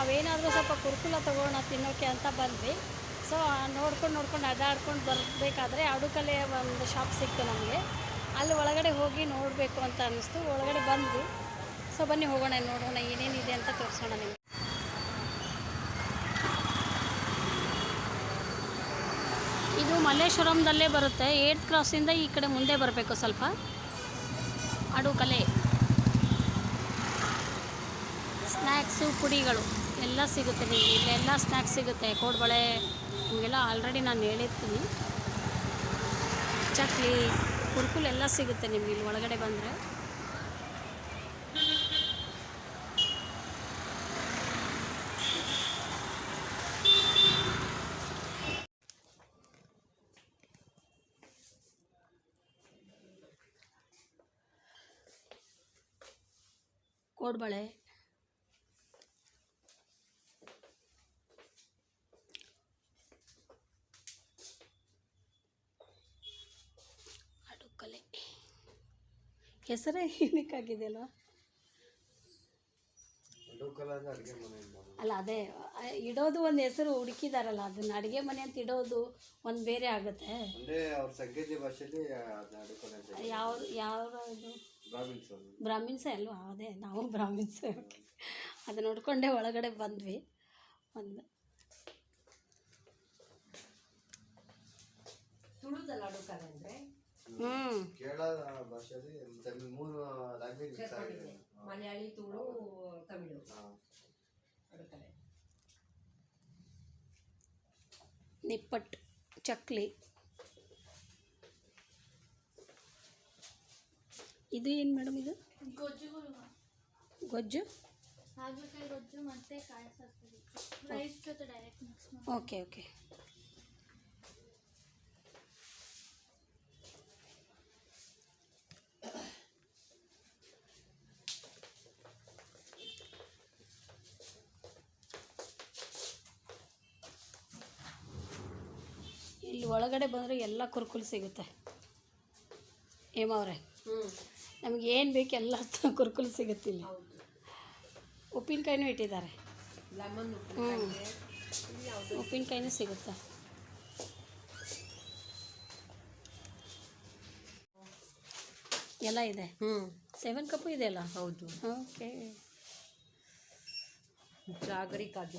ನಾವೇನಾದರೂ ಸ್ವಲ್ಪ ಕುರ್ಕುಲ ತೊಗೋಣ ತಿನ್ನೋಕ್ಕೆ ಅಂತ ಬಂದ್ವಿ. ಸೊ ನೋಡ್ಕೊಂಡು ನೋಡ್ಕೊಂಡು ಅಡ್ಡಾಡ್ಕೊಂಡು ಬರಬೇಕಾದ್ರೆ ಅಡುಕಲೆ ಒಂದು ಶಾಪ್ ಸಿಕ್ತು ನಮಗೆ. ಅಲ್ಲಿ ಒಳಗಡೆ ಹೋಗಿ ನೋಡಬೇಕು ಅಂತ ಅನ್ನಿಸ್ತು. ಒಳಗಡೆ ಬಂದ್ವಿ. ಸೊ ಬನ್ನಿ ಹೋಗೋಣ, ನೋಡೋಣ ಏನೇನಿದೆ ಅಂತ ತೋರಿಸೋಣ ನಿಮಗೆ. ಇದು ಮಲ್ಲೇಶ್ವರಂದಲ್ಲೇ ಬರುತ್ತೆ. ಏಟ್ ಕ್ರಾಸಿಂದ ಈ ಕಡೆ ಮುಂದೆ ಬರಬೇಕು ಸ್ವಲ್ಪ. ಅಡುಕಲೆ. ಸ್ನ್ಯಾಕ್ಸು ಪುಡಿಗಳು. ಎಲ್ಲ ಸಿಗುತ್ತೆ ನಿಮಗೆ ಇಲ್ಲೆಲ್ಲ ಸ್ನ್ಯಾಕ್ಸ್ ಸಿಗುತ್ತೆ. ಕೋಡ್ಬಳೆ ನಿಮಗೆಲ್ಲ ಆಲ್ರೆಡಿ ನಾನು ಹೇಳಿರ್ತೀನಿ. ಚಕ್ಲಿ, ಕುರ್ಕುಲ್ ಎಲ್ಲ ಸಿಗುತ್ತೆ ನಿಮಗೆ ಇಲ್ಲಿ ಒಳಗಡೆ ಬಂದರೆ. ಕೋಡ್ಬಳೆ. ಹೆಸರೇ ಏನಕ್ಕಾಗಿದೆ ಅಲ್ವಾ ಅಲ್ಲ ಅದೇ ಇಡೋದು ಒಂದು ಹೆಸರು ಹುಡುಕಿದಾರಲ್ಲ ಅದನ್ನ ಅಡುಗೆ ಮನೆ ಅಂತ ಇಡೋದು ಒಂದು ಬೇರೆ ಆಗುತ್ತೆ. ಯಾವ ಯಾವ ಬ್ರಾಹ್ಮಿನ್ಸ್ ಬ್ರಾಹ್ಮಿನ್ಸೇ ಅಲ್ವಾ? ಅದೇ ನಾವು ಬ್ರಾಹ್ಮಿನ್ಸೇ ಓಕೆ ಅದು ನೋಡ್ಕೊಂಡೇ ಒಳಗಡೆ ಬಂದ್ವಿ. ಒಂದು ತುಳುದಲ್ಲ ಅಡುಕಲೆ ಅಂದ್ರೆ ಹ್ಞೂ ಕೇರಳ ಭಾಷೆಯಲ್ಲಿ ತಮಿಳ್ ಮೂರು ಲ್ಯಾಂಗ್ವೇಜ್ ಮಿಕ್ಸ್ ಆಗಿದೆ. ಮಲಯಾಳಿ ತುಳು ತಮಿಳು. ಅಡುಕಲೆ ನಿಪ್ಪಟ್ಟು ಚಕ್ಲಿ. ಇದು ಏನು ಮೇಡಮ್ ಇದು? ಗೊಜ್ಜು ಗೊಜ್ಜು? ಹಾಗಲಕಾಯಿ ಗೊಜ್ಜು ಮತ್ತೆ ಕಾಯಿ ಸಾರು ರೈಸ್ ಜೊತೆ ಡೈರೆಕ್ಟ್ ಮಿಕ್ಸ್ ಓಕೆ ಓಕೆ. ಇಲ್ಲಿ ಒಳಗಡೆ ಬಂದರೆ ಎಲ್ಲ ಕುರ್ಕುಲ್ ಸಿಗುತ್ತೆ. ಹೇಮವ್ರೆ ಹ್ಮ್ ನಮಗೆ ಏನು ಬೇಕು ಎಲ್ಲ ಕುರ್ಕುಲ್ ಸಿಗುತ್ತೆ ಇಲ್ಲಿ. ಉಪ್ಪಿನಕಾಯಿನೂ ಇಟ್ಟಿದ್ದಾರೆ. ಹ್ಞೂ ಉಪ್ಪಿನಕಾಯಿನೂ ಸಿಗುತ್ತೆ. ಎಲ್ಲ ಇದೆ? ಹ್ಞೂ ಸೆವೆನ್ ಕಪ್ಪು ಇದೆಯಲ್ಲ ಹೌದು. ಓಕೆ. ಜಾಗರಿ ಕಾಜು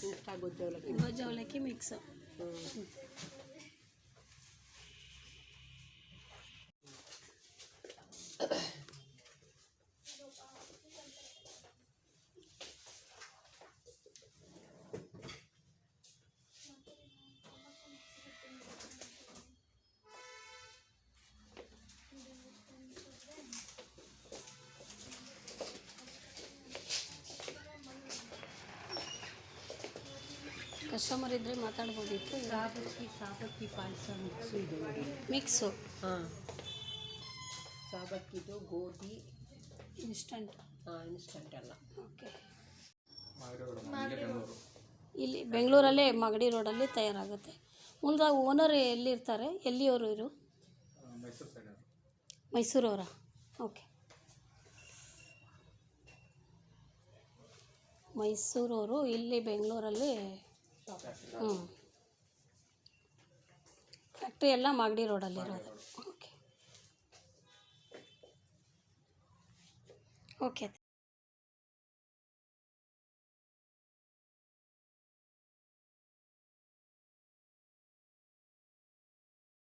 ಹ್ಞೂ ಇಷ್ಟ ಗುದ್ದಲಕ್ಕಿ ಗೊಜ್ಜು ಕಸ್ಟಮರ್ ಇದ್ದರೆ ಮಾತಾಡ್ಬೋದಿತ್ತು. ಸಾಬಕ್ಕಿ ಸಾಬಕ್ಕಿ ಪಾಯಸ ಮಿಕ್ಸು ಇದೆ ನೋಡಿ. ಮಿಕ್ಸು ಹಾಂ. ಸಾಬಕ್ಕಿದು ಗೋಧಿ. ಇನ್ಸ್ಟಂಟ್ ಹಾಂ ಇನ್ಸ್ಟಂಟ್ ಅಲ್ಲ. ಓಕೆ ಇಲ್ಲಿ ಬೆಂಗಳೂರಲ್ಲೇ ಮಗಡಿ ರೋಡಲ್ಲಿ ತಯಾರಾಗುತ್ತೆ. ಮೂಲದಾಗ ಓನರ್ ಎಲ್ಲಿರ್ತಾರೆ? ಎಲ್ಲಿಯವರು ಇರು? ಮೈಸೂರವರ? ಓಕೆ ಮೈಸೂರವರು ಇಲ್ಲಿ ಬೆಂಗಳೂರಲ್ಲಿ ಹ್ಞೂ ಫ್ಯಾಕ್ಟ್ರಿ ಎಲ್ಲ ಮಾಗಡಿ ರೋಡಲ್ಲಿರೋದು ಓಕೆ ಓಕೆ